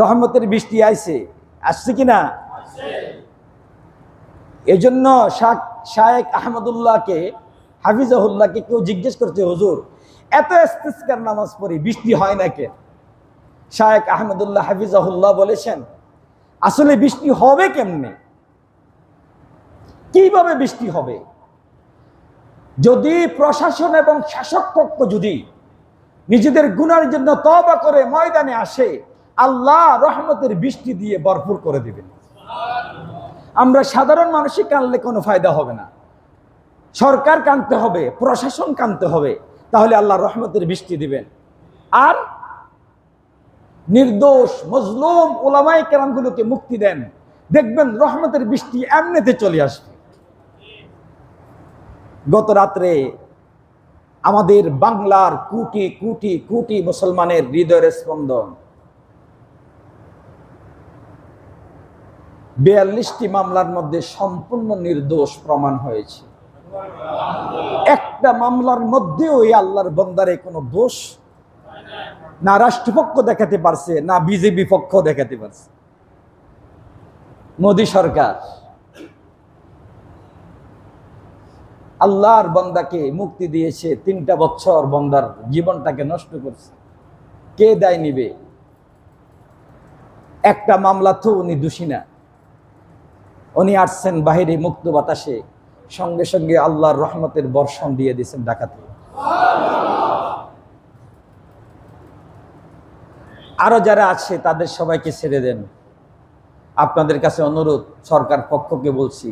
রহমতের বৃষ্টি আইছে। আসছে কিনা? এজন্য শাহ শায়েক আহমদুল্লাহকে, হাফিজাহুল্লাহকে কেউ জিজ্ঞেস করছে, হুজুর, এত ইস্তিসকার নামাজ পড়ি বৃষ্টি হয় না কে শায়েক আহমদুল্লাহ হাফিজাহুল্লাহ বলেছেন, আসলে বৃষ্টি হবে কেমনে? কীভাবে বৃষ্টি হবে? যদি প্রশাসন এবং শাসক পক্ষ যদি নিজেদের গুণার জন্য তবা করে ময়দানে আসে আল্লাহ রহমতের বৃষ্টি দিয়ে ভরপুর করে দিবেন আমরা সাধারণ মানুষই কানলে কোনো ফায়দা হবে না। সরকার কানতে হবে, প্রশাসন কানতে হবে, তাহলে আল্লাহ রহমতের বৃষ্টি দিবেন। আর নির্দোষ, মজলুম ওলামাই কেরামগুলোকে মুক্তি দেন। দেখবেন রহমতের বৃষ্টি এমনিতে চলে আসবে। গত রাত্রে আমাদের বাংলার কোটি কোটি কোটি মুসলমানের হৃদয়ের স্পন্দন। বিয়াল্লিশটি মামলার মধ্যে সম্পূর্ণ নির্দোষ প্রমাণ হয়েছে। একটা মামলার মধ্যে ওই আল্লাহর বন্দারে কোনো দোষ না রাষ্ট্রপক্ষ দেখাতে পারছে, না বিজেপি পক্ষ দেখাতে পারছে। মোদী সরকার আল্লাহর বন্দাকে মুক্তি দিয়েছে, তিনটা বছর বন্দার জীবনটাকে নষ্ট করছে। কে দায় নিবে? একটা মামলা তো উনি দোষী না। উনি আসছেন বাহিরে মুক্ত বাতাসে, সঙ্গে সঙ্গে আল্লাহর রহমতের বর্ষণ দিয়ে দিয়েছেন ডাকাতে। আরও যারা আছে, তাদের সবাইকে ছেড়ে দেন। আপনাদের কাছে অনুরোধ, সরকার পক্ষকে বলছি,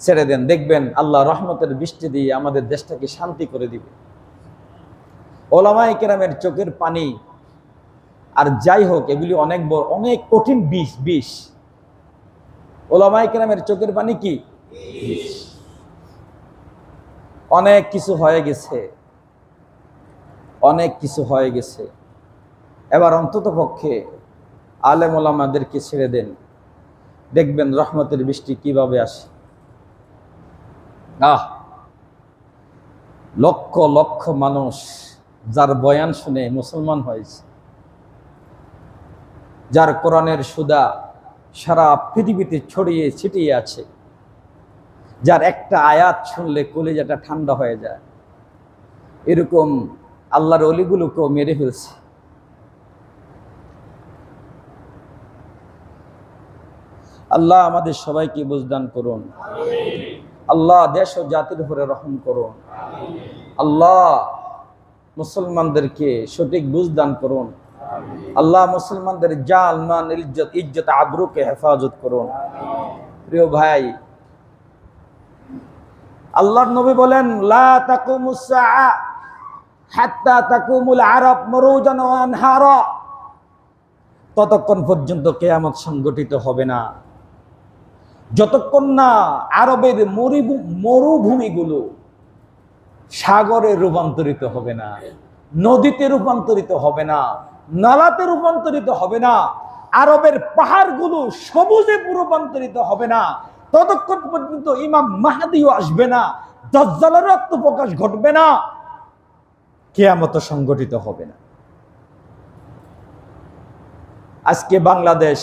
ছেড়ে দেন। দেখবেন আল্লাহ রহমতের বৃষ্টি দিয়ে আমাদের দেশটাকে শান্তি করে দিবে। ওলামাই কেরামের চোখের পানি, আর যাই হোক, এগুলি অনেক বড়, অনেক কঠিন বিষ বিষ। ওলামাই কেরামের চোখের পানি কি? অনেক কিছু হয়ে গেছে। অনেক কিছু হয়ে গেছে। এবার অন্তত পক্ষে আলেম ওলামাদেরকে ছেড়ে দেন। দেখবেন রহমতের বৃষ্টি কীভাবে আসে। আহ! লক্ষ লক্ষ মানুষ যার বয়ান শুনে মুসলমান হয়েছে। যার কোরআনের সুদা সারা পৃথিবীতে ছড়িয়ে ছিটিয়ে আছে। যার একটা আয়াত শুনলে কলিজাটা ঠান্ডা হয়ে যায়। এরকম আল্লাহর অলিগুলোকেও মেরে ফেলছে। আল্লাহ আমাদের সবাইকে বুঝদান করুন। আল্লাহ দেশ ও জাতির উপরে রহম করুন। আল্লাহ মুসলমানদেরকে সঠিক বুঝদান করুন। আল্লাহ মুসলমানদের জাল মান, ইজ্জত ইজ্জত, আবরুকে হেফাজত করুন। প্রিয় ভাই, আল্লাহর নবী বলেন ততক্ষণ পর্যন্ত কেয়ামত সংগঠিত হবে না। যতক্ষণ না আরবের মরিভূ- মরুভূমিগুলো সাগরে রূপান্তরিত হবে না, নদীতে রূপান্তরিত হবে না নালাতে রূপান্তরিত হবে না। আরবের পাহাড়গুলো সবুজে রূপান্তরিত হবে না। ততক্ষণ পর্যন্ত ইমাম মাহাদিও আসবে না। দজ্জালের আত্মপ্রকাশ ঘটবে না। কেয়ামত সংগঠিত হবে না। আজকে বাংলাদেশ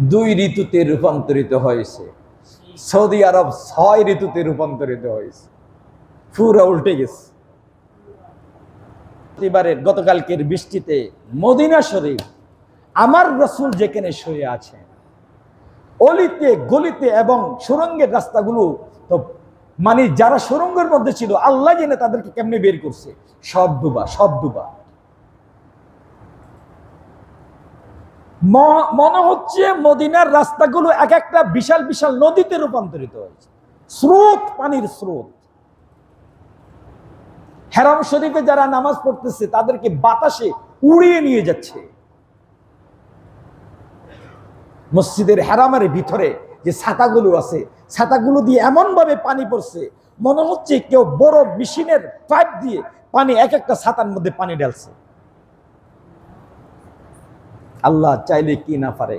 দুই ঋতুতে রূপান্তরিত হয়েছে। সৌদি আরব ছয় ঋতুতে রূপান্তরিত হয়েছে। পুরা উল্টে গেছে। এবারের গতকালকের বৃষ্টিতে মদিনা শরীফ, আমার রসুল যেখানে শুয়ে আছে, অলিতে, গলিতে এবং সুরঙ্গের রাস্তাগুলো তো মানে যারা সুরঙ্গের মধ্যে ছিল, আল্লাহ জেনে তাদেরকে কেমনে বের করছে? সব ডুবা সব ডুবা। মনে হচ্ছে মদিনার রাস্তাগুলো এক একটা বিশাল বিশাল নদীতে রূপান্তরিত হয়েছে। স্রোত, পানির স্রোত। হেরাম শরীফে যারা নামাজ পড়তেছে, তাদেরকে বাতাসে উড়িয়ে নিয়ে যাচ্ছে। মসজিদের হেরামের ভিতরে যে ছাতাগুলো আছে, ছাতাগুলো দিয়ে এমন ভাবে পানি পড়ছে, মনে হচ্ছে কেউ বড় মেশিনের পাইপ দিয়ে পানি এক একটা ছাতার মধ্যে পানি ঢালছে। আল্লাহ চাইলে কি না পারে।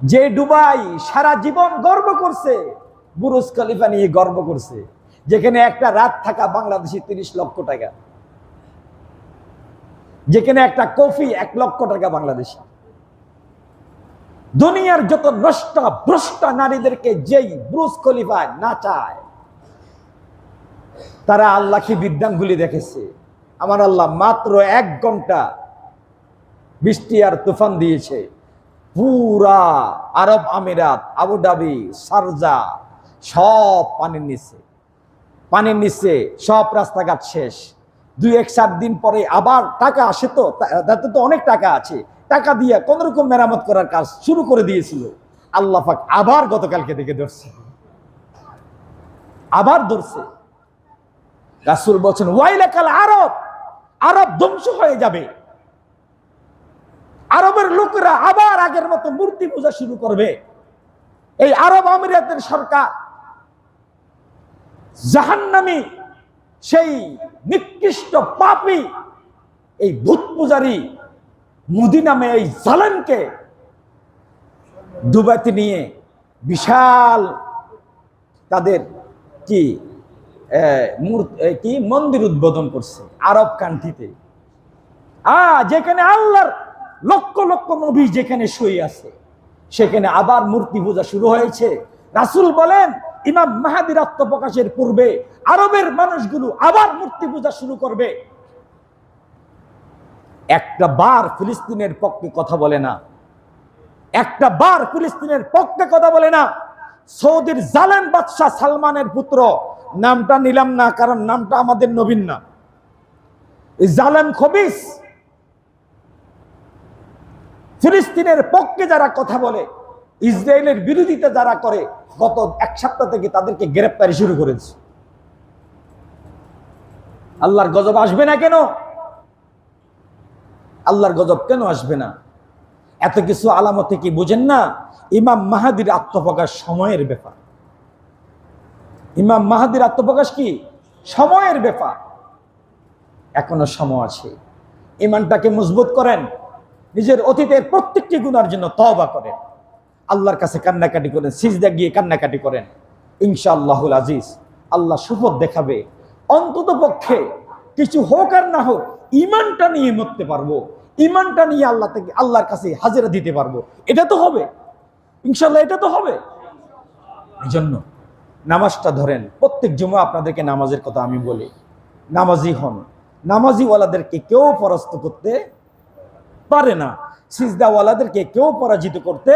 যে ডুবাই সারা জীবন গর্ব করছে, বুরুজ খলিফা নিয়ে গর্ব করছে। যেখানে একটা রাত থাকা বাংলাদেশি তিরিশ লক্ষ টাকা। যেখানে একটা কফি এক লক্ষ টাকা বাংলাদেশে। দুনিয়ার যত নষ্ট, ভ্রষ্টা নারীদেরকে যেই ব্রুস খলিফায় না চায়, তারা আল্লাহকে বিদ্যাঙ্গুলি দেখেছে। আমার আল্লাহ মাত্র এক ঘণ্টা বৃষ্টি আর তুফান দিয়েছে। পুরা আরব আমিরাত, আবুধাবি, সারজা সব পানির নিচে পানির নিচে সব রাস্তাঘাট শেষ। দুই এক সাত দিন পরে আবার টাকা আসে তো তাতে তো অনেক টাকা আছে। টাকা দিয়ে কোন রকম মেরামত করার কাজ শুরু করে দিয়েছিল। আল্লাহ পাক আবার গতকালকে থেকে ধরছে। আবার ধরছে। রাসুল বলছেন, ওয়াইলাকাল আরব আরব ধ্বংস হয়ে যাবে। আরবের লোকেরা আবার আগের মতো মূর্তি পূজা শুরু করবে। এই আরব আমিরাতের সরকার জাহান্নামী, সেই নিকৃষ্ট পাপী, এই ভূত পূজারী মুদি নামে এই জালেমকে দুবাইতে নিয়ে বিশাল তাদের কি কি মন্দির উদ্বোধন করছে আরব কান্ট্রিতে। আ, যেখানে আল্লাহর লক্ষ লক্ষ নবী যেখানে শুয়ে আছে, সেখানে আবার মূর্তি পূজা শুরু হয়েছে। রাসূল বলেন ইমাম মাহাদির আত্মপ্রকাশের পূর্বে আরবের মানুষগুলো আবার মূর্তি পূজা শুরু করবে। একটা বার ফিলিস্তিনের পক্ষে কথা বলে না। একটা বার ফিলিস্তিনের পক্ষে কথা বলে না। সৌদির জালেম বাদশাহ সালমানের পুত্র, নামটা নিলাম না, কারণ নামটা আমাদের নবীন না এই জালেম খবিস ফিলিস্তিনের পক্ষে যারা কথা বলে ইসরায়েলের বিরোধিতা যারা করে, গত এক সপ্তাহ থেকে তাদেরকে গ্রেপ্তারি শুরু করেছে। আল্লাহর গজব আসবে না কেন? আল্লাহর গজব কেন আসবে না? এত কিছু আলামতে কি বুঝেন না? ইমাম মাহাদির আত্মপ্রকাশ সময়ের ব্যাপার। ইমাম মাহাদির আত্মপ্রকাশ কি? সময়ের ব্যাপার। এখনও সময় আছে। ইমানটাকে মজবুত করেন। নিজের অতীতের প্রত্যেকটি গুণার জন্য তওবা করেন। আল্লাহর কাছে কান্নাকাটি করেন, সিজদা গিয়ে কান্নাকাটি করেন। ইনশাআল্লাহুল আজিজ, আল্লাহ সুপথ দেখাবে। অন্তত পক্ষে কিছু হোক আর না হোক ইমানটা নিয়ে মরতে পারব। ইমানটা নিয়ে আল্লাহ থেকে, আল্লাহর কাছে হাজিরা দিতে পারব। এটা তো হবে। ইনশাল্লাহ এটা তো হবে। এই জন্য নামাজটা ধরেন, প্রত্যেক জমা আপনাদেরকে নামাজের কথা আমি বলি। নামাজি হন, নামাজিওয়ালাদেরকে কেউ পরাস্ত করতে পারে না। সিজদাওয়ালাদেরকে কেউ পরাজিত করতে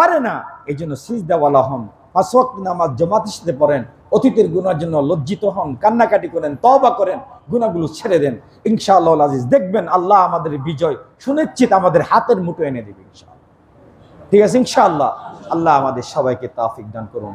পারে না এই জন্য সিজদাওয়ালা হন। পাঁচ নামাজ জমাতের সাথে পড়েন, অতীতের গুণার জন্য লজ্জিত হন, কান্নাকাটি করেন তবা করেন গুণাগুলো ছেড়ে দেন। ইনশাআল্লাহ আজিজ, দেখবেন আল্লাহ আমাদের বিজয় সুনিশ্চিত আমাদের হাতের মুঠো এনে দেবে ইনশাআল্লাহ। ঠিক আছে, ইনশাআল্লাহ। আল্লাহ আমাদের সবাইকে তাফিক দান করুন।